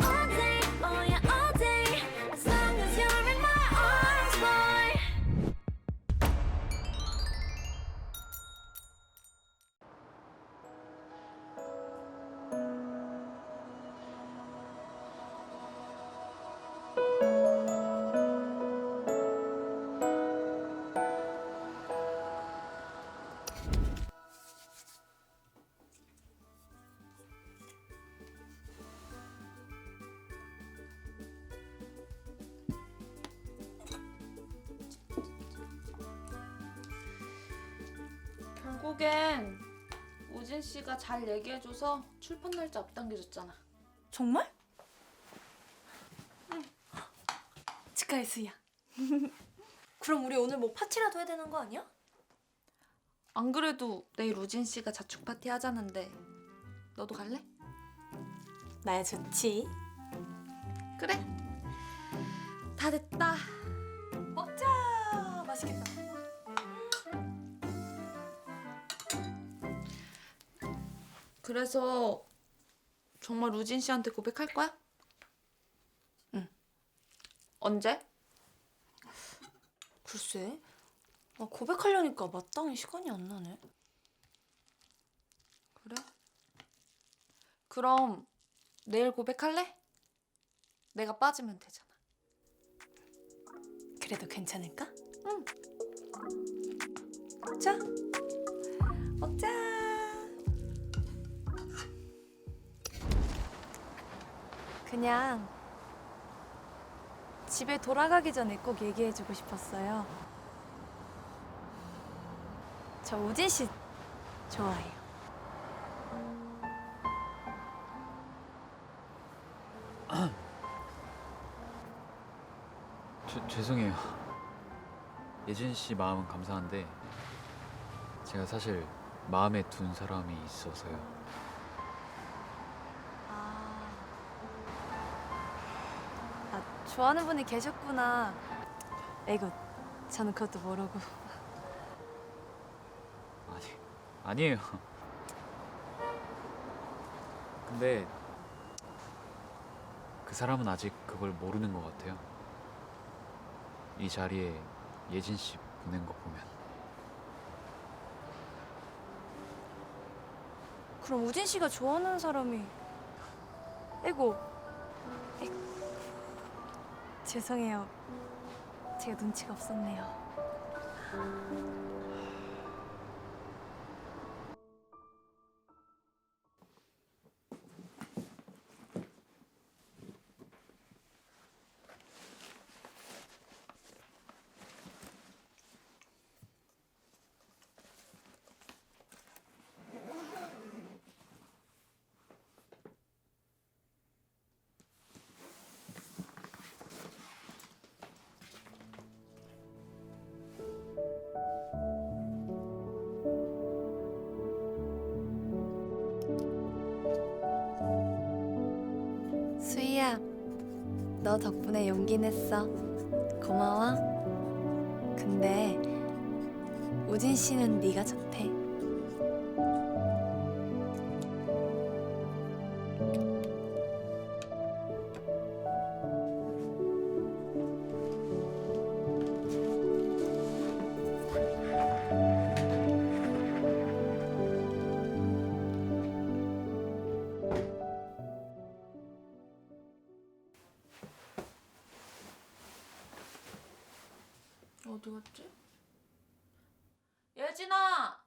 all day, oh yeah, all day. As long as you're in my arms, boy. 결국엔 우진 씨가 잘 얘기해줘서 출판 날짜 앞당겨줬잖아. 정말? 응. 축하해 수희야. 그럼 우리 오늘 뭐 파티라도 해야 되는 거 아니야? 안 그래도 내일 우진 씨가 자축 파티 하자는데 너도 갈래? 나야 좋지. 그래. 다 됐다. 먹자. 맛있겠다. 그래서 정말 우진 씨한테 고백할 거야? 응. 언제? 글쎄. 아, 고백하려니까 마땅히 시간이 안 나네. 그래? 그럼 내일 고백할래? 내가 빠지면 되잖아. 그래도 괜찮을까? 응. 자, 먹자. 그냥 집에 돌아가기 전에 꼭 얘기해주고 싶었어요. 저 우진 씨 좋아해요. 죄, 죄송해요. 예진 씨 마음은 감사한데 제가 사실 마음에 둔 사람이 있어서요. 좋아하는 분이 계셨구나. 에이구, 저는 그것도 모르고. 아니 아니에요. 근데 그 사람은 아직 그걸 모르는 것 같아요. 이 자리에 예진 씨 보낸 거 보면 그럼 우진 씨가 좋아하는 사람이 에고 에고 죄송해요. 제가 눈치가 없었네요 너 덕분에 용기 냈어. 고마워. 근데 우진 씨는 네가 좋대 어디 갔지? 예진아!